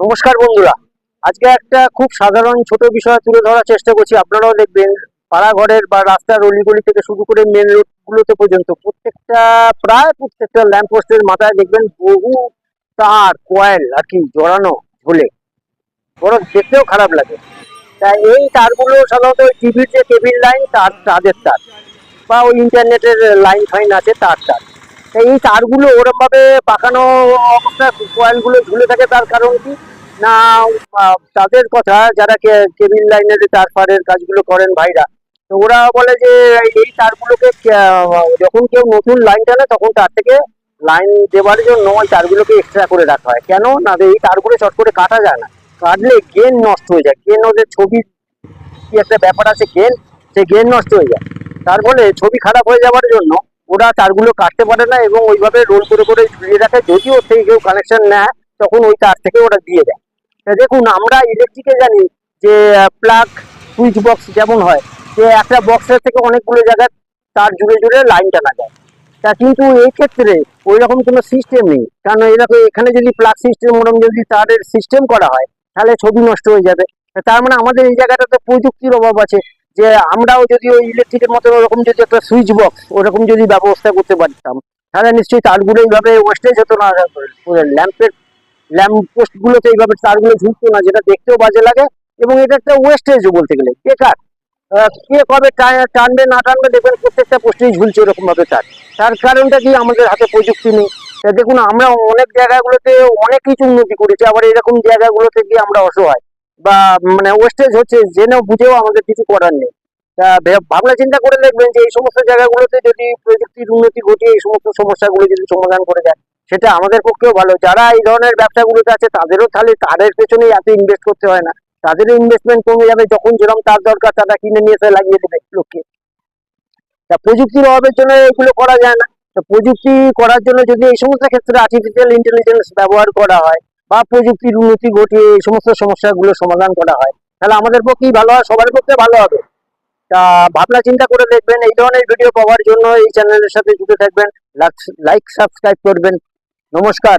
নমস্কার বন্ধুরা। আজকে একটা খুব সাধারণ ছোট বিষয় তুলে ধরার চেষ্টা করছি। আপনারাও দেখবেন পাড়া ঘরের বা রাস্তার অলিগলি থেকে শুরু করে মেন রোড গুলোতে পর্যন্ত প্রত্যেকটা, প্রায় প্রত্যেকটা ল্যাম্প পোস্টের মাথায় দেখবেন বহু তার কয়েল আর কি জড়ানো ঝোলে। বড় দেখতেও খারাপ লাগে। তা এই তারগুলো সাধারণত টিভির যে কেবিল লাইন তার, তাদের তার। বা ওই ইন্টারনেটের লাইন ফাইন আছে, তার তার। এই তারগুলো ওরম ভাবে পাকানো কয়েলগুলো ঝুলে থাকে তার কারণ কি? না তাদের কথা যারা কেবিল লাইনের তার ফারের কাজগুলো করেন ভাইরা, তো ওরা বলে যে এই তারগুলোকে যখন কেউ নতুন লাইন টানে তখন তার থেকে লাইন দেওয়ার জন্য ওই তারগুলোকে এক্সট্রা করে রাখা হয়। কেন? না, এই তারগুলো চট করে কাটা যায় না। কাটলে গেন নষ্ট হয়ে যায়। গেন ওদের ছবি কি একটা ব্যাপার আছে? গেন সে গেন নষ্ট হয়ে যায়। তার ফলে ছবি খারাপ হয়ে যাওয়ার জন্য ওরা তারগুলো কাটতে পারে না এবং ওইভাবে রোল করে করে ঝুলিয়ে রাখে। যদিও সেই কেউ কানেকশন নেয়, তখন ওই তার থেকে ওরা দিয়ে দেয়। দেখুন, আমরা ইলেকট্রিকে জানি যে প্লাগ সুইচ বক্স যেমন হয়, যে একটা বক্সের থেকে অনেকগুলো জায়গায় তার জুড়ে জুড়ে লাইন টানা যায়। তা কিন্তু এই ক্ষেত্রে ওই রকম কোনো সিস্টেম নেই। কারণ এরকম এখানে যদি প্লাগ সিস্টেম ওরকম যদি তারের সিস্টেম করা হয়, তাহলে ছবি নষ্ট হয়ে যাবে। তার মানে আমাদের এই জায়গাটাতে প্রযুক্তির অভাব আছে। যে আমরাও যদি ওই ইলেকট্রিকের মতো ওরকম যদি একটা সুইচ বক্স ওরকম যদি ব্যবস্থা করতে পারতাম, তাহলে নিশ্চয়ই তারগুলো এইভাবে ওয়েস্টেজ হতো না। ল্যাম্পের ল্যাম্প পোস্ট গুলোতে এইভাবে তারগুলো ঝুলতো না, যেটা দেখতেও বাজে লাগে এবং এটা একটা ওয়েস্টেজ বলতে গেলে। বেকার। কে কবে টানবে, না টানবে দেখবেন প্রত্যেকটা পোস্টেই ঝুলছে এরকম ভাবে তার। তার কারণটা কি? আমাদের হাতে প্রযুক্তি নেই। দেখুন, আমরা অনেক জায়গাগুলোতে অনেক কিছু উন্নতি করেছি, আবার এরকম জায়গাগুলোতে গিয়ে আমরা অসহায়। বা মানে ওয়েস্টেজ হচ্ছে, জেনেও বুঝেও আমাদের কিছু করার নেই। তা ভাবনা চিন্তা করে দেখবেন যে এই সমস্ত জায়গাগুলোতে যদি প্রযুক্তির উন্নতি ঘটিয়ে এই সমস্ত সমস্যাগুলো যদি সমাধান করে দেয়, সেটা আমাদের পক্ষেও ভালো। যারা এই ধরনের ব্যবসাগুলোতে আছে, তাদেরও তাহলে তাদের পেছনেই এত ইনভেস্ট করতে হয় না। তাদেরও ইনভেস্টমেন্ট কমে যাবে যখন যেরকম তার দরকার, তারা কিনে নিয়ে এসে লাগিয়ে দেবে লোককে। তা, প্রযুক্তির অভাবের জন্য এগুলো করা যায় না। তো, প্রযুক্তি করার জন্য যদি এই সমস্ত ক্ষেত্রে আর্টিফিশিয়াল ইন্টেলিজেন্স ব্যবহার করা হয় বা প্রযুক্তির উন্নতি ঘটিয়ে এই সমস্ত সমস্যাগুলো সমাধান করা হয়। তাহলে আমাদের পক্ষেই ভালো হয় সবার পক্ষে ভালো হবে। তা ভাবনা চিন্তা করে দেখবেন, এই ধরনের ভিডিও পাওয়ার জন্য এই চ্যানেলের সাথে জুড়ে থাকবেন লাইক সাবস্ক্রাইব করবেন। নমস্কার।